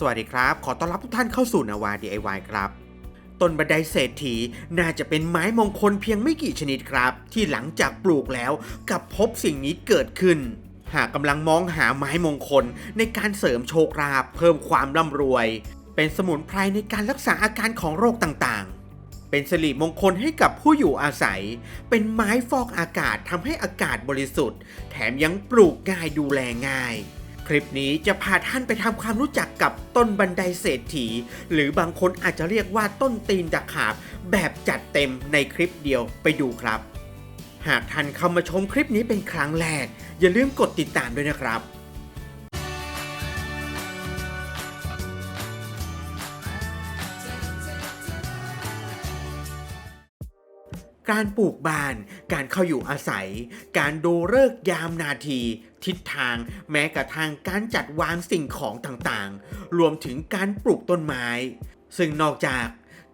สวัสดีครับ ขอต้อนรับทุกท่านเข้าสู่นาวา DIY ครับ ต้นบันไดเศรษฐีน่าจะเป็นไม้มงคลเพียงไม่กี่ชนิดครับ ที่หลังจากปลูกแล้วกับพบสิ่งนี้เกิดขึ้น หากกำลังมองหาไม้มงคลในการเสริมโชคลาภเพิ่มความร่ำรวย เป็นสมุนไพรในการรักษาอาการของโรคต่างๆ เป็นสิริมงคลให้กับผู้อยู่อาศัย เป็นไม้ฟอกอากาศทำให้อากาศบริสุทธิ์ แถมยังปลูกง่ายดูแลง่าย คลิปนี้จะพาท่านไปทำความรู้จักกับต้นบันไดเศรษฐี หรือบางคนอาจจะเรียกว่าต้นตีนตะขาบ แบบจัดเต็มในคลิปเดียวไปดูครับ หากท่านเข้ามาชมคลิปนี้เป็นครั้งแรก อย่าลืมกดติดตามด้วยนะครับ การปลูกบ้าน การเข้าอยู่อาศัย การดูเลิกยามนาที ทิศทางแม้กระทั่งการจัดวางสิ่งของต่างๆ รวมถึงการปลูกต้นไม้ ซึ่งนอกจาก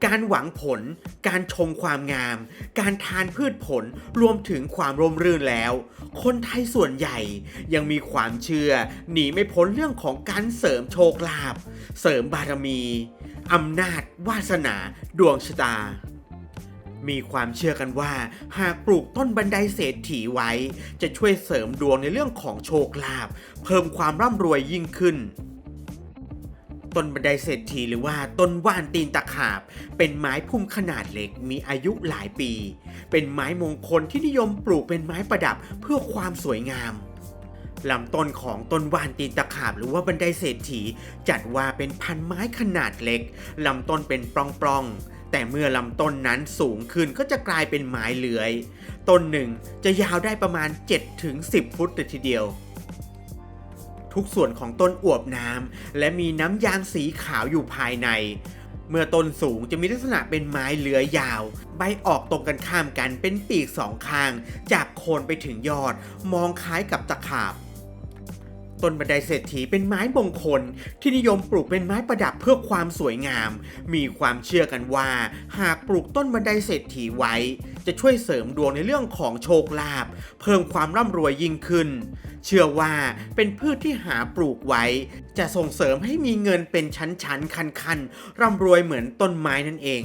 การหวังผล การชมความงาม การทานพืชผล รวมถึงความร่มรื่นแล้ว คนไทยส่วนใหญ่ยังมีความเชื่อ หนีไม่พ้นเรื่องของการเสริมโชคลาภ เสริมบารมี อำนาจ วาสนา ดวงชะตา มีความเชื่อกันว่า หากปลูกต้นบันไดเศรษฐีไว้ จะช่วยเสริมดวงในเรื่องของโชคลาภเพิ่มความร่ำรวยยิ่งขึ้นต้นบันไดเศรษฐีหรือว่าต้นว่านตีนตะขาบ เป็นไม้พุ่มขนาดเล็กมีอายุหลายปี เป็นไม้มงคลที่นิยมปลูกเป็นไม้ประดับเพื่อความสวยงาม ลำต้นของต้นว่านตีนตะขาบหรือว่าบันไดเศรษฐี จัดว่าเป็นพันไม้ขนาดเล็ก ลำต้นเป็นปล้องๆ แต่เมื่อลำต้นนั้นสูงขึ้นก็จะกลายเป็นไม้เลื้อย ต้นหนึ่งจะยาวได้ประมาณ 7-10 ฟุตเลยทีเดียวทุกส่วนของต้นอวบน้ำและมีน้ำยางสีขาวอยู่ภายใน เมื่อต้นสูงจะมีลักษณะเป็นไม้เลื้อยยาว ใบออกตรงกันข้ามกันเป็นปีกสองข้าง จากโคนไปถึงยอด มองคล้ายกับตะขาบ ต้นบันไดเศรษฐีเป็นไม้มงคล ที่นิยมปลูกเป็นไม้ประดับเพื่อความสวยงาม มีความเชื่อกันว่า หากปลูกต้นบันไดเศรษฐีไว้ จะช่วยเสริมดวงในเรื่องของโชคลาภเพิ่มความร่ำรวยยิ่งขึ้น เชื่อว่าเป็นพืชที่หาปลูกไว้ จะส่งเสริมให้มีเงินเป็นชั้นๆคันๆร่ำรวยเหมือนต้นไม้นั่นเอง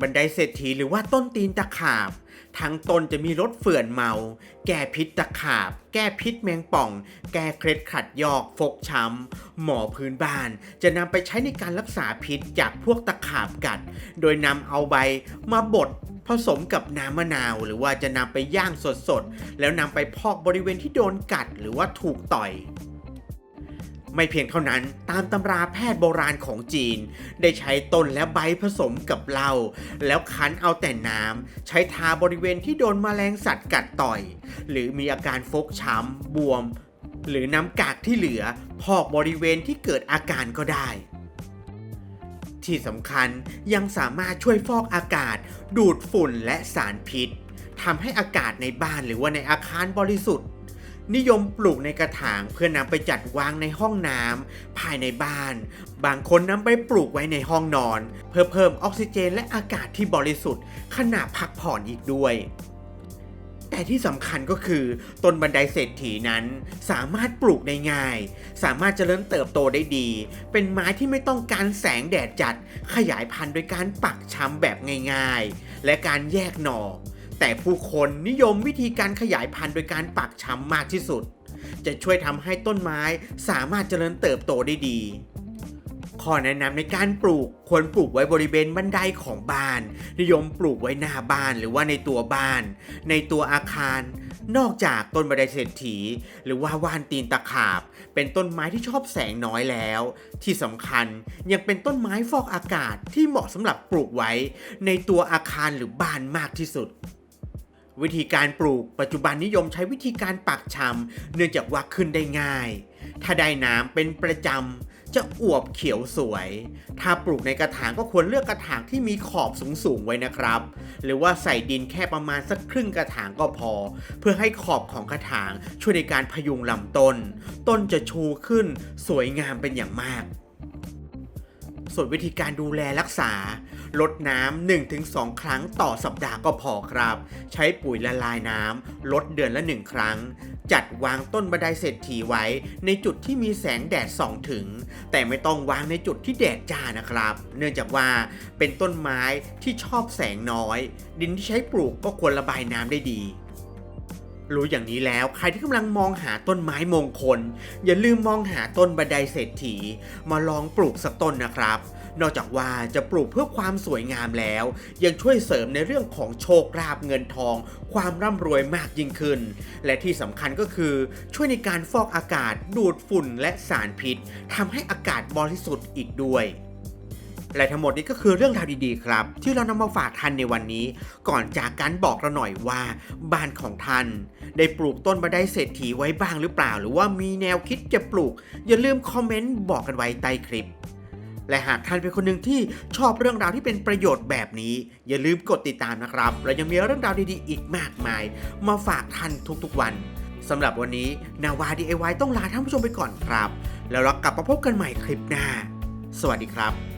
บันไดเศรษฐีหรือว่าต้นตีนตะขาบ ทั้งตนจะมีรสเฟื่อนเมา แก้พิษตะขาบ แก้พิษแมงป่อง แก้เคล็ดขัดยอกฟกช้ำ หมอพื้นบ้าน จะนำไปใช้ในการรักษาพิษจากพวกตะขาบกัด โดยนำเอาใบมาบดผสมกับน้ำมะนาว หรือว่าจะนำไปย่างสดๆ แล้วนำไปพอกบริเวณที่โดนกัดหรือว่าถูกต่อย ไม่เพียงเท่านั้นตามตำราแพทย์โบราณของจีน ได้ใช้ต้นและใบผสมกับเหล้าแล้วคั้นเอาแต่น้ำใช้ทาบริเวณที่โดนแมลงสัตว์กัดต่อย หรือมีอาการฟกช้ำบวม หรือน้ำกากที่เหลือ พอกบริเวณที่เกิดอาการก็ได้ที่สำคัญยังสามารถช่วยฟอกอากาศ ดูดฝุ่นและสารพิษทำให้อากาศในบ้านหรือว่าในอาคารบริสุทธิ์ นิยมปลูกในกระถางเพื่อนำไปจัดวางในห้องน้ำภายในบ้าน บางคนนำไปปลูกไว้ในห้องนอน เพื่อเพิ่มออกซิเจนและอากาศที่บริสุทธิ์ขณะพักผ่อนอีกด้วย แต่ที่สำคัญก็คือต้นบันไดเศรษฐีนั้นสามารถปลูกได้ง่าย สามารถเจริญเติบโตได้ดี เป็นไม้ที่ไม่ต้องการแสงแดดจัด ขยายพันธุ์โดยการปักช้ำแบบง่าย ๆ และการแยกหน่อ แต่ผู้คนนิยมวิธีการขยายพันธุ์โดยการปักช้ำมากที่สุด จะช่วยทำให้ต้นไม้สามารถเจริญเติบโตได้ดีข้อแนะนำในการปลูกควรปลูกไว้บริเวณบันไดของบ้าน นิยมปลูกไว้หน้าบ้านหรือว่าในตัวบ้าน ในตัวอาคาร นอกจากต้นบันไดเศรษฐี หรือว่าว่านตีนตะขาบ เป็นต้นไม้ที่ชอบแสงน้อยแล้ว ที่สำคัญยังเป็นต้นไม้ฟอกอากาศที่เหมาะสำหรับปลูกไว้ ในตัวอาคารหรือบ้านมากที่สุด วิธีการปลูกปัจจุบันนิยมใช้วิธีการปักชำเนื่องจากว่าขึ้นได้ง่าย ถ้าได้น้ำเป็นประจำจะอวบเขียวสวย ถ้าปลูกในกระถางก็ควรเลือกกระถางที่มีขอบสูงๆไว้นะครับ หรือว่าใส่ดินแค่ประมาณสักครึ่งกระถางก็พอ เพื่อให้ขอบของกระถางช่วยในการพยุงลำต้น ต้นจะชูขึ้นสวยงามเป็นอย่างมากส่วนวิธีการดูแลรักษา ลดน้ำ 1-2 ครั้งต่อสัปดาห์ก็พอครับ ใช้ปุ๋ยละลายน้ำลดเดือนละ 1 ครั้ง จัดวางต้นบันไดเศรษฐีไว้ในจุดที่มีแสงแดดส่องถึง แต่ไม่ต้องวางในจุดที่แดดจ้านะครับ เนื่องจากว่าเป็นต้นไม้ที่ชอบแสงน้อย ดินที่ใช้ปลูกก็ควรระบายน้ำได้ดีรู้อย่างนี้แล้วใครที่กำลังมองหาต้นไม้มงคล อย่าลืมมองหาต้นบันไดเศรษฐี มาลองปลูกสักต้นนะครับ นอกจากว่าจะปลูกเพื่อความสวยงามแล้ว ยังช่วยเสริมในเรื่องของโชคลาภเงินทอง ความร่ำรวยมากยิ่งขึ้น และที่สำคัญก็คือช่วยในการฟอกอากาศดูดฝุ่นและสารพิษทำให้อากาศบริสุทธิ์อีกด้วยและทั้งหมดนี้ก็คือเรื่องราวดีๆครับ ที่เรานำมาฝากท่านในวันนี้ ก่อนจากการบอกเราหน่อยว่า บ้านของท่าน ได้ปลูกต้นบันไดเศรษฐีไว้บ้างหรือเปล่า หรือว่ามีแนวคิดจะปลูก อย่าลืมคอมเมนต์บอกกันไว้ใต้คลิป และหากท่านเป็นคนหนึ่งที่ชอบเรื่องราวที่เป็นประโยชน์แบบนี้ อย่าลืมกดติดตามนะครับ เรายังมีเรื่องราวดีๆ อีกมากมาย มาฝากท่านทุกๆวันสำหรับวันนี้นาวา DIY ต้องลาท่านผู้ชมไปก่อนครับ แล้วเรากลับมาพบกันใหม่คลิปหน้า สวัสดีครับ